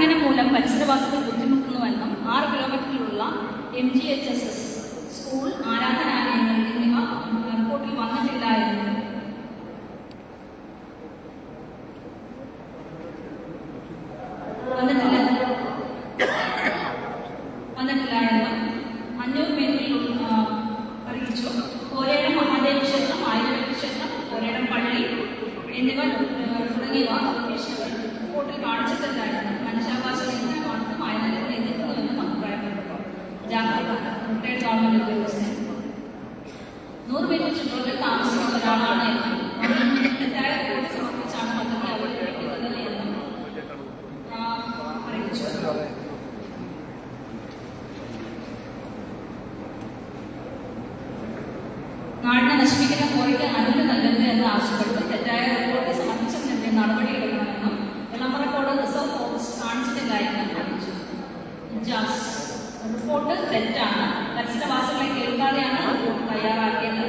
ഖനനം മൂലം പരിസരവാസികൾ ബുദ്ധിമുട്ടുന്നുവെന്നും ആറ് കിലോമീറ്ററിലുള്ള M G H S S school ആരാധനാലയങ്ങൾ എന്നിവ റിപ്പോർട്ടിൽ വന്നിട്ടില്ല എന്നും पे चित्रों में काम से कराना है। തെറ്റാണ്. പരിസരവാസികളെ കേൾക്കാതെയാണ് റിപ്പോർട്ട് തയ്യാറാക്കിയത്.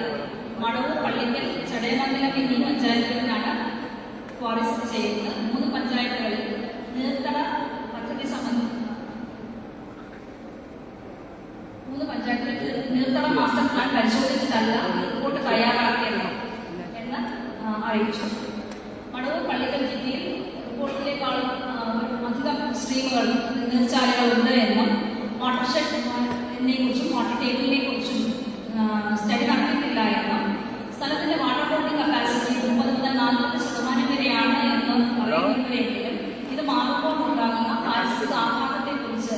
മടവൂർ പള്ളിക്കൽ ചടയമംഗലം എന്നീ പഞ്ചായത്തുകളിലാണ് ഫോറസ്റ്റ് ചെയ്യുന്നത്. മൂന്ന് പഞ്ചായത്തുകളിൽ നീർത്തട പദ്ധതി സംബന്ധിച്ച് മൂന്ന് പഞ്ചായത്തുകൾക്ക് നീർത്തട മാസ്റ്റർ പ്ലാൻ പരിശോധിച്ചിട്ടല്ല റിപ്പോർട്ട് തയ്യാറാക്കിയത് എന്ന് അറിയിച്ചു. മടവൂർ പള്ളിക്കൽ ജില്ലയിൽ റിപ്പോർട്ടിലേക്കാളും അധികം സ്ട്രീമുകൾ നീർച്ചാലുകളുണ്ട് എന്നും വാട്ടർ എന്നതിനെ കുറിച്ചും വാട്ടർ ടേബിളിനെ കുറിച്ചും സ്റ്റഡി നടത്തിയിട്ടില്ല എന്നും സ്ഥലത്തിന്റെ വാട്ടർ ബോർഡിംഗ് കപ്പാസിറ്റി മുപ്പത് മുതൽ നാൽപ്പത് ശതമാനം വരെയാണ് എന്ന് പറയുന്നുവെങ്കിലും ഇത് മാറുമ്പോൾ ഉണ്ടാകുന്ന പാരിസ്ഥിതിക ആഘാതത്തെ കുറിച്ച്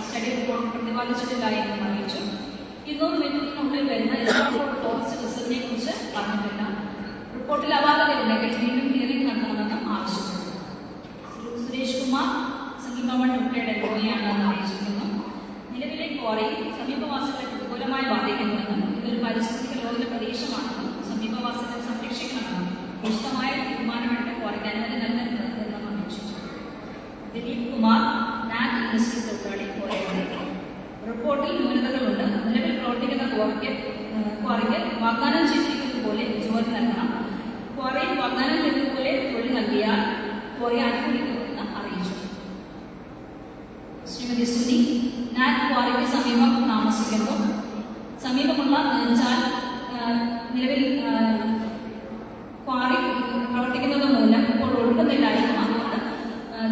സ്റ്റഡി റിപ്പോർട്ട് പ്രതിപാദിച്ചിട്ടില്ല എന്നും അറിയിച്ചു ഇരുന്നൂറ് മീറ്ററിനുള്ളിൽ വരുന്ന എറണാകുളം ഫോറസ്റ്റ് റിസർവിനെ കുറിച്ച് പറഞ്ഞിട്ടില്ല റിപ്പോർട്ടിൽ അപാകതയുണ്ടെങ്കിൽ വീണ്ടും ഹിയറിംഗ് നടത്തണമെന്നും ആവശ്യപ്പെട്ടു സുരേഷ് കുമാർ സംഗീതമൺ ഉൾപ്പെടെ എംഒയാണ് അറിയിച്ചിരിക്കുന്നു നിലവിലെ ക്വാറി സമീപവാസികളെ പ്രതികൂലമായി ബാധിക്കുന്നുവെന്നും ഇതൊരു പരിസ്ഥിതി ലോക പ്രദേശമാണെന്നും സമീപവാസികളെ വിശദമായ തീരുമാനമെടുത്ത് ക്വാറിക്ക് അനുമതി നിർദ്ദേശം അപേക്ഷിച്ചു. ദിലീപ് കുമാർ നാക് ഇൻഡസ്ട്രി തൊഴിലാളി കോരയിലേക്ക് റിപ്പോർട്ടിൽ ന്യൂനതകളുണ്ട്. നിലവിൽ പ്രവർത്തിക്കുന്ന ക്വാറിക്ക് ക്വാറിക്ക് വാഗ്ദാനം ചെയ്തിരിക്കുന്നത് പോലെ ജോലി നൽകണം.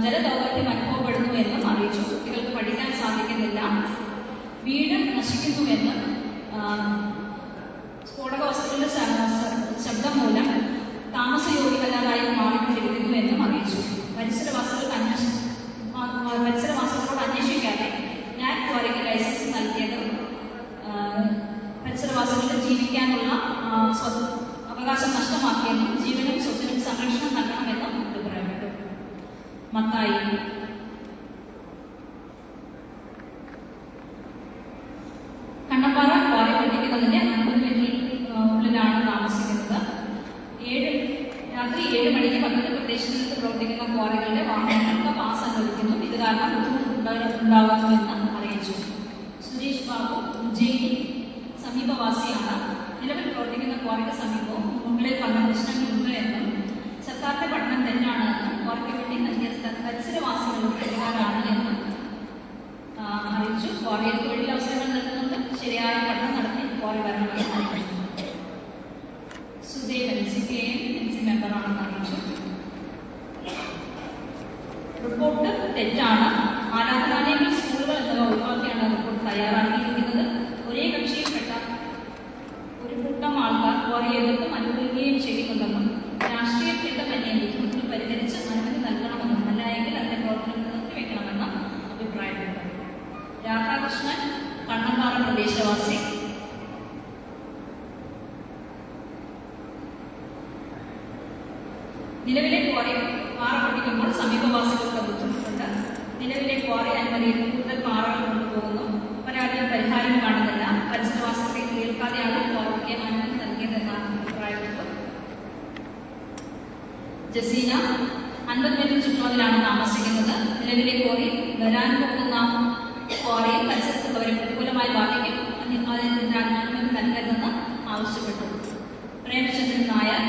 ജലദൗർലഭ്യം അനുഭവപ്പെടുന്നു എന്നും അറിയിച്ചു. കുട്ടികൾക്ക് പഠിക്കാൻ സാധിക്കുന്നില്ല. വീട് നശിക്കുന്നു എന്ന് സ്ഫോടക വസ്തുക്കളുടെ ശബ്ദം മൂലം താമസയോഗ്യമല്ലാതായി മാറിക്കൊണ്ടിരിക്കുന്നു എന്നും അറിയിച്ചു. പരിസരവാസികൾക്ക് അന്വേഷണം പരിസരവാസികളോട് അന്വേഷിക്കാതെ ഞാൻ ക്വാറിക്ക് ലൈസൻസ് നൽകിയത് പരിസരവാസികൾക്ക് ജീവിക്കാനുള്ള അവകാശം നഷ്ടമാക്കിയെന്നും ജീവനും സ്വത്തിനും സംരക്ഷണം നൽകണമെന്നും മത്തായി. കണ്ണപ്പാറ ക്വാറി പഠിക്കുന്നതിന്റെ അമ്പത് മിനിറ്റ് താമസിക്കുന്നത്. ഏഴ് രാത്രി ഏഴ് മണിക്ക് പന്ത്രണ്ട് പ്രദേശത്ത് പ്രവർത്തിക്കുന്ന ക്വാറികളുടെ വാഹനങ്ങൾക്ക് പാസ് അനുവദിക്കുന്നു. ഇത് കാരണം ബുദ്ധിമുട്ടുണ്ടാകുമെന്ന് അറിയിച്ചു സുരേഷ് ബാബു ഉജ്ജയിനി സമീപവാസിയാണ് നിലവിൽ പ്രവർത്തിക്കുന്ന ക്വാറിക്ക് സമീപവും മുകളിൽ പറഞ്ഞ പ്രശ്നങ്ങളുണ്ട് എന്നും സർക്കാരിന്റെ പഠനം തെറ്റാണ് എന്നും ക്വാറിക്ക് വേണ്ടി നൽകിയ സ്ഥ- പരിസരവാസികളുടെ തെറ്റുകാരാണ് എന്നും ആ, അറിയിച്ചു ക്വാറിയിൽ തൊഴിലവസരങ്ങൾ നൽകുന്നുണ്ട് ശരിയായ പഠനം നടത്തി ക്വാറി വരണമെന്ന് അറിയിച്ചു Sudevan C P I M C മെമ്പറാണെന്ന് അറിയിച്ചു റിപ്പോർട്ട് തെറ്റാണ് ആരാധനാലയങ്ങൾ സ്കൂളുകൾ എന്നിവ ഒഴിവാക്കിയാണ് റിപ്പോർട്ട് തയ്യാറാക്കിയിരിക്കുന്നത് ഒരേ കക്ഷിയിൽപ്പെട്ട ഒരു കൂട്ടം ആൾക്കാർ ക്വാറി എതിർത്തും അനുകൂലിക്കുകയും ചെയ്യുന്നുണ്ടെന്നും രാഷ്ട്രീയത്തിന്റെ തന്നെ ബുദ്ധിമുട്ടുകൾ പരിഹരിച്ച് അനുമതി നൽകണമെന്നും അല്ലായെങ്കിൽ അതിന്റെ പ്രവർത്തനം നിർത്തിവെക്കണമെന്നും അഭിപ്രായപ്പെട്ടു രാധാകൃഷ്ണൻ കണ്ണമ്പാറ പ്രദേശവാസി നിലവിലെ ക്വാറി മാറപ്പെട്ടിരിക്കുമ്പോൾ സമീപവാസികൾക്ക് ബുദ്ധിമുട്ടുണ്ട്. നിലവിലെ ക്വാറി അനുമതിയിൽ കൂടുതൽ മാറകൾ കൊണ്ടുപോകുന്നു പരാതിയിൽ പരിഹാരം കാണുന്നില്ല. പരിസരവാസികളെ കേൾക്കാതെയാണ് ക്വാറിക്ക് അനുമതി നൽകിയതെന്നാണ് അഭിപ്രായമുള്ളത് ജസീന അൻപത് ചുറ്റുമതിലാണ് താമസിക്കുന്നത്. നിലവിലെ ക്വാറി വരാൻ പോകുന്ന ക്വാറി പരിസരത്തുള്ളവരെ പ്രതികൂലമായി ബാധിക്കും. അതിന് അനുമതി നൽകരുതെന്ന് ആവശ്യപ്പെട്ടു. പ്രേമചന്ദ്രൻ നായർ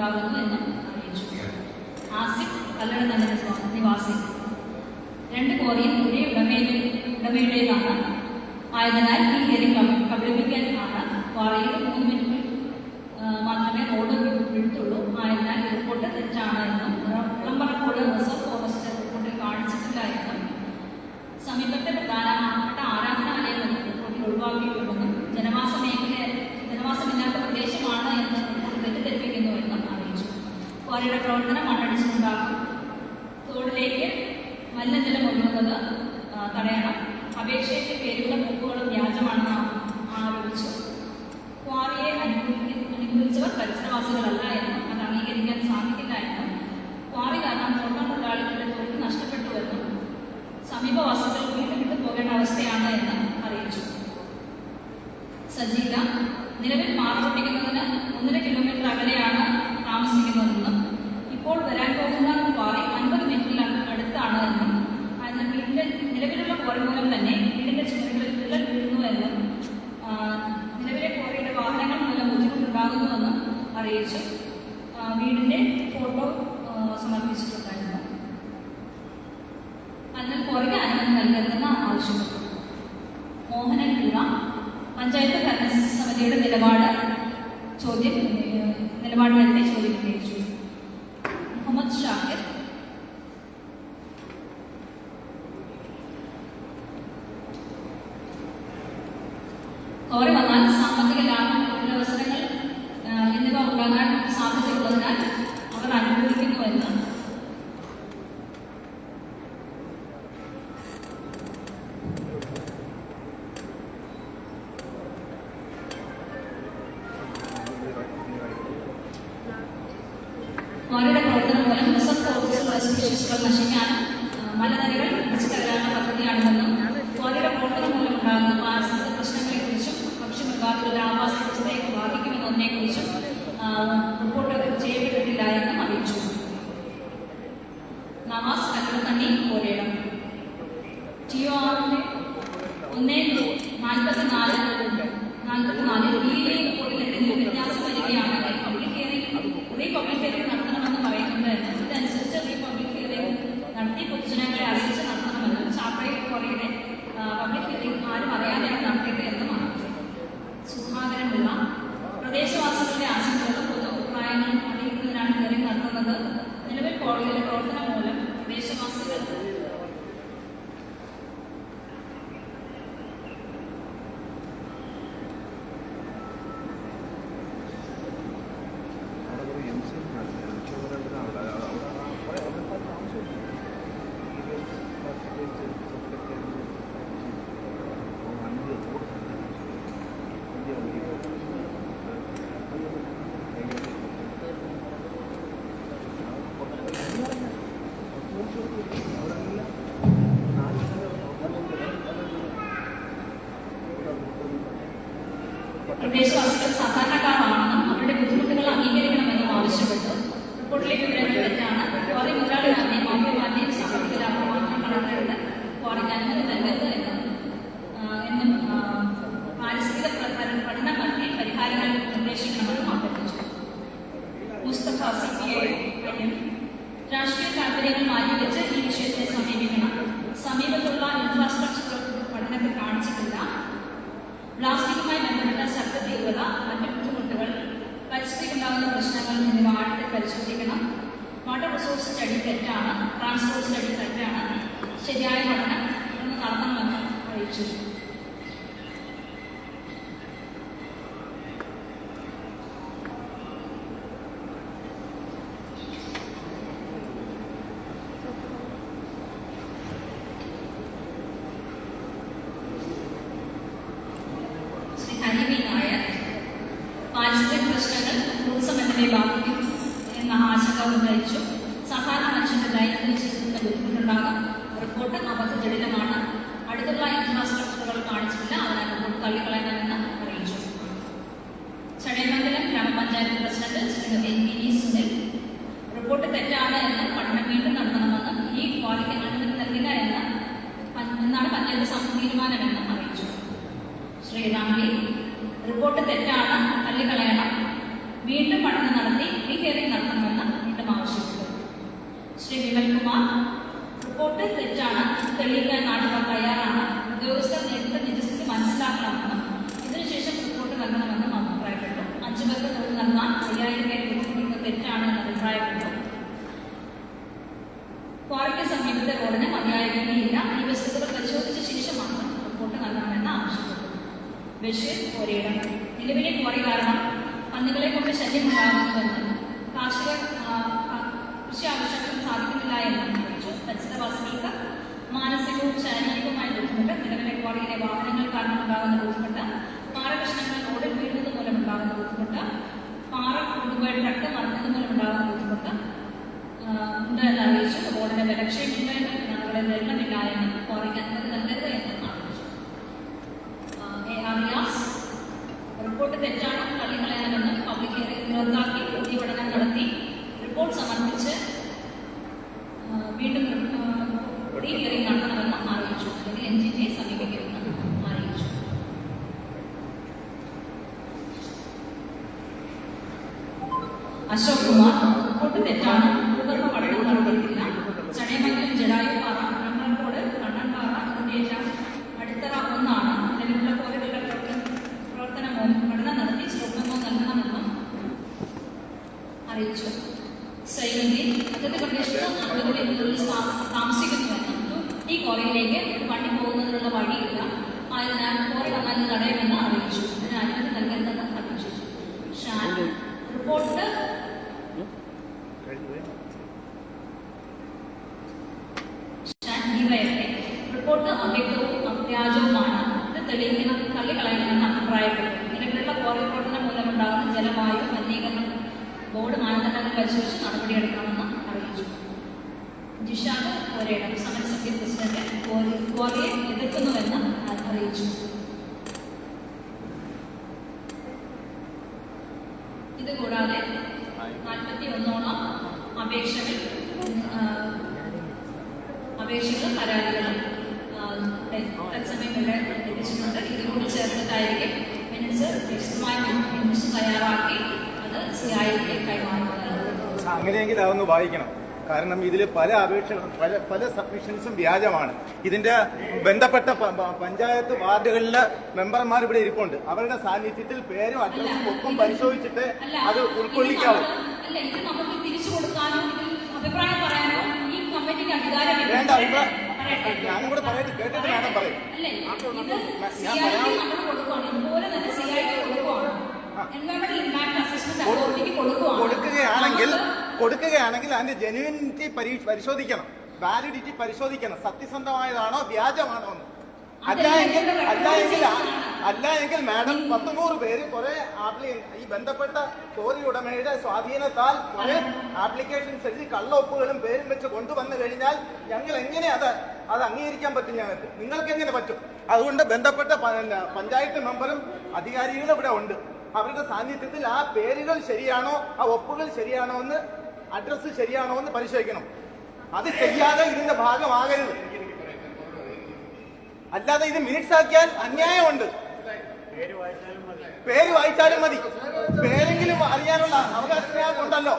ഉണ്ടാകുന്നു എന്ന് അറിയിച്ചു. ആസിഫ് കല്ലട നഗര നിവാസി. രണ്ട് കോറിയും ഒരേ ഉടമയിലെ ഉടമയുടേതാണ്. ആയതിനാൽ ഈ ഹേരി കബളിപ്പിക്കാൻ ആണ് വാളയിൽ മൂന്ന് മിനിറ്റ് മാത്രമേ റോഡ് വിട്ടുള്ളൂ. ആയതിനാൽ എയർപോർട്ട് തെറ്റാണ് എന്ന് ಮಾಡಿರೋ ಪ್ರೌಢನ പോൾ മൂലം തന്നെ വീടിന്റെ ചുമരുകൾ വീഴുന്നുവെന്നും നിലവിലെ കോറിയുടെ വാഹനങ്ങൾ മൂലം ബുദ്ധിമുട്ടുണ്ടാകുന്നുവെന്നും അറിയിച്ചു. കോറി വന്നാൽ സാമ്പത്തിക ലാഭം തൊഴിലവസരങ്ങൾ എന്നിവ ഉണ്ടാകാൻ സാധ്യതയുള്ളതിനാൽ അതിനെക്കുറിച്ചും മുമ്പോട്ട് ചെയ്യപ്പെട്ടിട്ടില്ല എന്ന് അറിയിച്ചു നവാസ് അഗ്രത്തണ്ണി പോരേടം ടി ഒ ആറിന്റെ ഒന്നേ നാൽപ്പത്തിനാല് നാൽപ്പത്തിനാലിൽ ഈ പ്രവർത്തന മൂലം ദേശവാസികൾക്ക് ബുദ്ധിമുട്ടുകൾ മറ്റു ബുദ്ധിമുട്ടുകൾ പരിസ്ഥിതിക്കുണ്ടാകുന്ന പ്രശ്നങ്ങൾ എന്നിവ ആഴത്തിൽ പരിശോധിക്കണം. വാട്ടർ റിസോഴ്സ് സ്റ്റഡി തെറ്റാണ് ട്രാൻസ്പോർട്ട് സ്റ്റഡി തെറ്റാണ് ശരിയായ പഠനം നടത്തണമെന്ന് അറിയിച്ചു പ്രതിഷ്ഠകൾ ടൂറിസം എന്നിവയെ ബാധിക്കും എന്ന ആശങ്ക ഉന്നയിച്ചു സഹായ മനുഷ്യന്റെ ദൈനംദിന ജീവിതത്തിൽ ബുദ്ധിമുട്ടുണ്ടാകാം റിപ്പോർട്ട് അബദ്ധജടിലമാണ്. മാനസികവും ശാരീരികവുമായ ബുദ്ധിമുട്ട് നിലവിലെ കോടതിയിലെ വാഹനങ്ങൾ കാരണം ഉണ്ടാകുന്ന ബുദ്ധിമുട്ട് പ്രശ്നങ്ങൾ റോഡിൽ വീഴുന്നത് മൂലം ഉണ്ടാകുന്ന ബുദ്ധിമുട്ട് പാറ കൊണ്ടുപോയി ട്രക്ക് മറിഞ്ഞത് മൂലം ഉണ്ടാകുന്ന ബുദ്ധിമുട്ട് ഉണ്ട് എന്ന് അറിയിച്ചു. റോഡിന്റെ ബലക്ഷയമില്ല എന്ന് ഞങ്ങളുടെ വെള്ളമില്ല എന്ന് ക്വാറിക്ക് അനുമതി നൽകരുത് എന്ന് അറിയിച്ചു ആ, എ. ആർ. റിയാസ് റിപ്പോർട്ട് തെറ്റാണ് തള്ളിക്കളയാമെന്ന് പബ്ലിക് ഹിയറിംഗ് റദ്ദാക്കി പുതിയ പഠനം നടത്തി റിപ്പോർട്ട് സമർപ്പിച്ച് ആ, വീണ്ടും റീ ഹിയറിംഗ് നടത്തണമെന്ന് അറിയിച്ചു അല്ലെങ്കിൽ എൻ ജി ടിയെ സമീപിക്കുമെന്ന് അറിയിച്ചു അശോക് കുമാർ ഒട്ടും തെറ്റാണ്. ഭൂഗർഭ പഠനം നടത്തിയിട്ടില്ല ചടയമംഗലം ജഡായുപാറ കണ്ണൻകോട് കണ്ണൻപാറ ഉദ്ദേശം അടിത്തറ ഒന്നാണ്. നിലവിലുള്ള പ്രവർത്തന പ്രവർത്തനമോ പഠനം നടത്തി ശ്രമമോ നൽകണമെന്നും അറിയിച്ചു. സൈലന്തി പ്രദേശത്ത് അറുപതിലെ താമസിക്കുന്നുവെന്നും ഈ കോറയിലേക്ക് വണ്ടി പോകുന്നതിനുള്ള വഴിയില്ല. ആയതിനാൽ കോറി വന്നാൽ തടയുമെന്ന് അറിയിച്ചു അതിന് അനുമതി നൽകരുതെന്ന് അറിയിച്ചു Shan report Shan DYFI report അവ്യക്തവും അവ്യാജവുമാണ് ഇത് തെളിയിക്കണം തള്ളിക്കളയണമെന്ന് അഭിപ്രായപ്പെട്ടു നിലവിലുള്ള കോറി പ്രവർത്തനം മൂലമുണ്ടാകുന്ന ജലവായു മലിനീകരണം ബോർഡ് മാനദണ്ഡങ്ങൾ പരിശോധിച്ച് നടപടിയെടുക്കണമെന്ന് അറിയിച്ചു ജിഷാദ് ഒരേടം സമരസമിതി പ്രസിഡന്റ് കോറി- കോറിയെ എതിർക്കുന്നുവെന്ന് അറിയിച്ചു ഇത് കൂടാതെ നാൽപ്പത്തി ഒന്നോളം അപേക്ഷകൾ അപേക്ഷകളും പരാതികളും ആ, തത്സമയം ഇവിടെ ലഭിച്ചിട്ടുണ്ട് ഇതുകൂടി ചേർത്തിട്ടായിരിക്കും മിനിറ്റ്സ് വിശദമായി മിനിറ്റ്സ് തയ്യാറാക്കി അത് സിയായി കൈമാറുന്നത് അങ്ങനെയെങ്കിൽ അതൊന്ന് വായിക്കണം. കാരണം ഇതിൽ പല അപേക്ഷകളും പല പല സബ്മിഷൻസും വ്യാജമാണ്. ഇതിന്റെ ബന്ധപ്പെട്ട പഞ്ചായത്ത് വാർഡുകളിൽ മെമ്പർമാർ ഇവിടെ ഇരിപ്പുണ്ട്. അവരുടെ സാന്നിധ്യത്തിൽ പേരും അഡ്രസ്സും ഒപ്പം പരിശോധിച്ചിട്ട് അത് ഉൾക്കൊള്ളിക്കാവും. വേണ്ട ഞാനിവിടെ പറയട്ടെ. ഞാനും കൂടെ പറയട്ടെ കേട്ടിട്ട് വേണം പറയും. ഞാൻ കൊടുക്കുകയാണെങ്കിൽ കൊടുക്കുകയാണെങ്കിൽ അതിന്റെ ജെനുവിനിറ്റി പരിശോധിക്കണം. വാലിഡിറ്റി പരിശോധിക്കണം. സത്യസന്ധമായതാണോ വ്യാജമാണോ എന്ന്. അല്ല എങ്കിൽ അല്ല എങ്കിൽ അല്ല എങ്കിൽ മാഡം പത്തുനൂറ് പേര് കുറെ ഈ ബന്ധപ്പെട്ട കോറി ഉടമയുടെ സ്വാധീനത്താൽ കുറെ ആപ്ലിക്കേഷൻസ് എഴുതി കള്ളൊപ്പുകളും പേരും വെച്ച് കൊണ്ടുവന്നു കഴിഞ്ഞാൽ ഞങ്ങൾ എങ്ങനെ അത് അത് അംഗീകരിക്കാൻ പറ്റും ഞങ്ങൾക്ക്? നിങ്ങൾക്ക് എങ്ങനെ പറ്റും? അതുകൊണ്ട് ബന്ധപ്പെട്ട പഞ്ചായത്ത് മെമ്പറും അധികാരികളും ഇവിടെ ഉണ്ട്. അവരുടെ സാന്നിധ്യത്തിൽ ആ പേരുകൾ ശരിയാണോ ആ ഒപ്പുകൾ ശരിയാണോ എന്ന് അഡ്രസ്സ് ശരിയാണോ എന്ന് പരിശോധിക്കണം. അത് ചെയ്യാതെ ഇതിന്റെ ഭാഗമാകരുത്. അല്ലാതെ ഇത് മിനിറ്റ്സ് ആക്കിയാൽ അന്യായമുണ്ട്. പേര് വായിച്ചാലും മതി. പേരെങ്കിലും അറിയാനുള്ള അവകാശം ഉണ്ടല്ലോ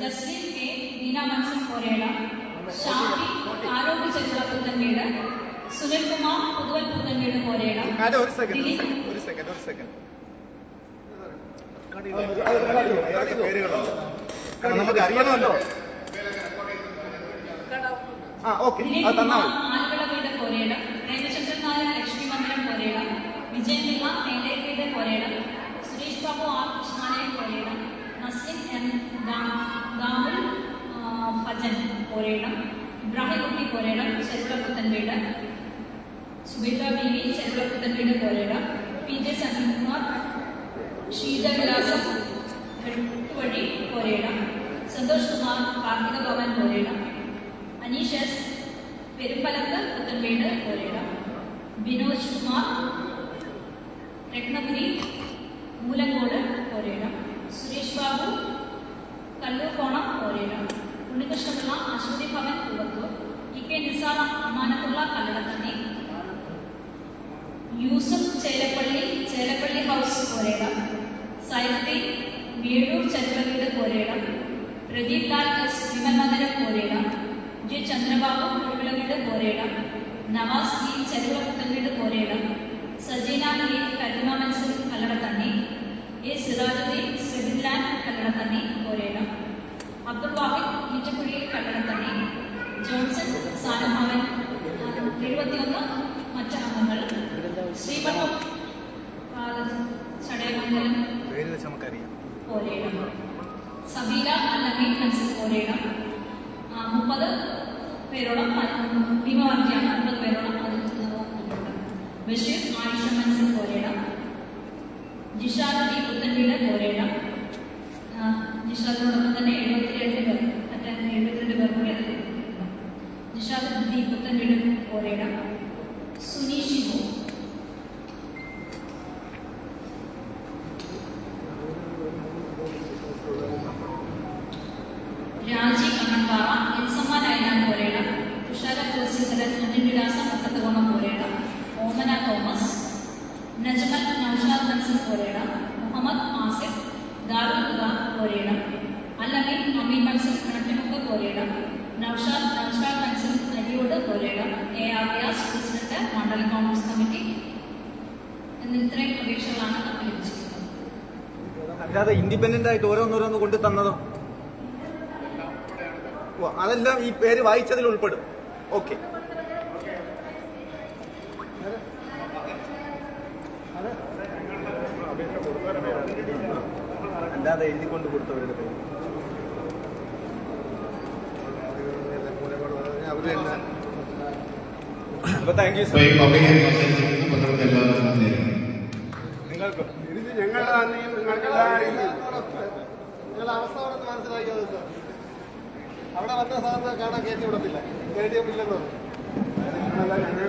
ജസ്റ്റിൻ കെ ഷാഫി ആരോഗ്യ സുനിൽകുമാർ പുതുവൽ ഒരു സെക്കൻഡ് ഒരു സെക്കൻഡ് ഒരു സെക്കൻഡ് കാരണം നമുക്ക് അറിയണമല്ലോ. ആ ഓക്കെ. അത് തന്നാൽ സുരേഷ് ബാബു ആർ കൃഷ്ണാലയം കോരേള നസ്ലിൻ എം ദാമുൽ ഫജൻ കോരേള ഇബ്രാഹിംകുട്ടി കോരേള ചെറുപ്പത്തൻ വീട് സുബിത ബീവി ചെറുപ്പത്തൻ വീട് കോരേള പി ജെ സഞ്ജീവ്കുമാർ ശീതവിലാസം വഴി Poreda Santhosh Kumar Karthika Bhavan Korela Aneesh S Perumbalath Puthenveedu Korela Binoj Kumar Rathnapuri Moolankode Poredam Suresh Babu Kallurkonam Poredam Unnikrishnapillai Aswathi Bhavan Poovathur. E K Nisar Amanathulla Kalladathanni Yusuf Chelappally Chelappally house Poredam Saifi Vezhur Charithraveedu Poredam Pradeep Lal S Vimal Mandiram Poredam J Chandrababu Kuruvilaveedu Poredam Navas E Charuvappathan വീട് Poredam Sajeena A Karuma Mansoor Kalladathanni A Sirajuddin സെബിൻലാൻ Kalladathanni Poredam Abdul Wahid Eettakkuzhiyil Kalladathanni Johnson സാനഭാവൻ എഴുപത്തിയൊന്ന് മറ്റ് അംഗങ്ങൾ ശ്രീപട്ടം ചടയമംഗലം പേര് വെച്ച് നമുക്കറിയാം പോരേടം സബീല അല്ലമീൻ മൻസിൽ പോരേടം ആ, മുപ്പത് പേരോളം ഭീമവർത്തിയാണ് മുപ്പത് പേരോളം അതിൽ ഉണ്ട്. ബഷീർ ആയിഷ മൻസിൽ പോരേടം ജിഷാദ് ഡി പുത്തൻവീട് പോരേടം ജിഷാദിനോടൊപ്പം തന്നെ രാജി കണ്ണമ്പാറ എൻസമ്മാൻ Nainan Poreda Thushara Thulaseedharan Vilasa Muttathukonam Poreda Omana Thomas Najmal Noushad Manzil Poreda Muhammad Asif Darul Poreda Poredam Ami Manzil Kanakkimukku Poreda Noushad Noushad Manzil Ariyodu Poreda A R Vyas president Mandalam Congress committee എന്നിത്രയും പ്രതീക്ഷകളാണ് ലഭിച്ചിട്ടുള്ളത് അല്ലാതെ independent ആയിട്ട് ഓരോന്നോരോന്ന് കൊണ്ടു തന്നതോ? അതെല്ലാം ഈ പേര് വായിച്ചതിൽ ഉൾപ്പെടും. ഓക്കെ. അല്ലാതെ എഴുതിക്കൊണ്ട് കൊടുത്തവരുടെ പേര്. നിങ്ങൾക്ക്. ഇത് ഞങ്ങളുടെ നന്ദിയും നിങ്ങൾക്ക് നിങ്ങളുടെ അവസ്ഥ അവിടെ മനസ്സിലാക്കിയത് സാർ അവിടെ വന്ന സാധനം കാണാൻ കയറ്റി വിടത്തില്ല. പറഞ്ഞു ഞങ്ങൾക്ക്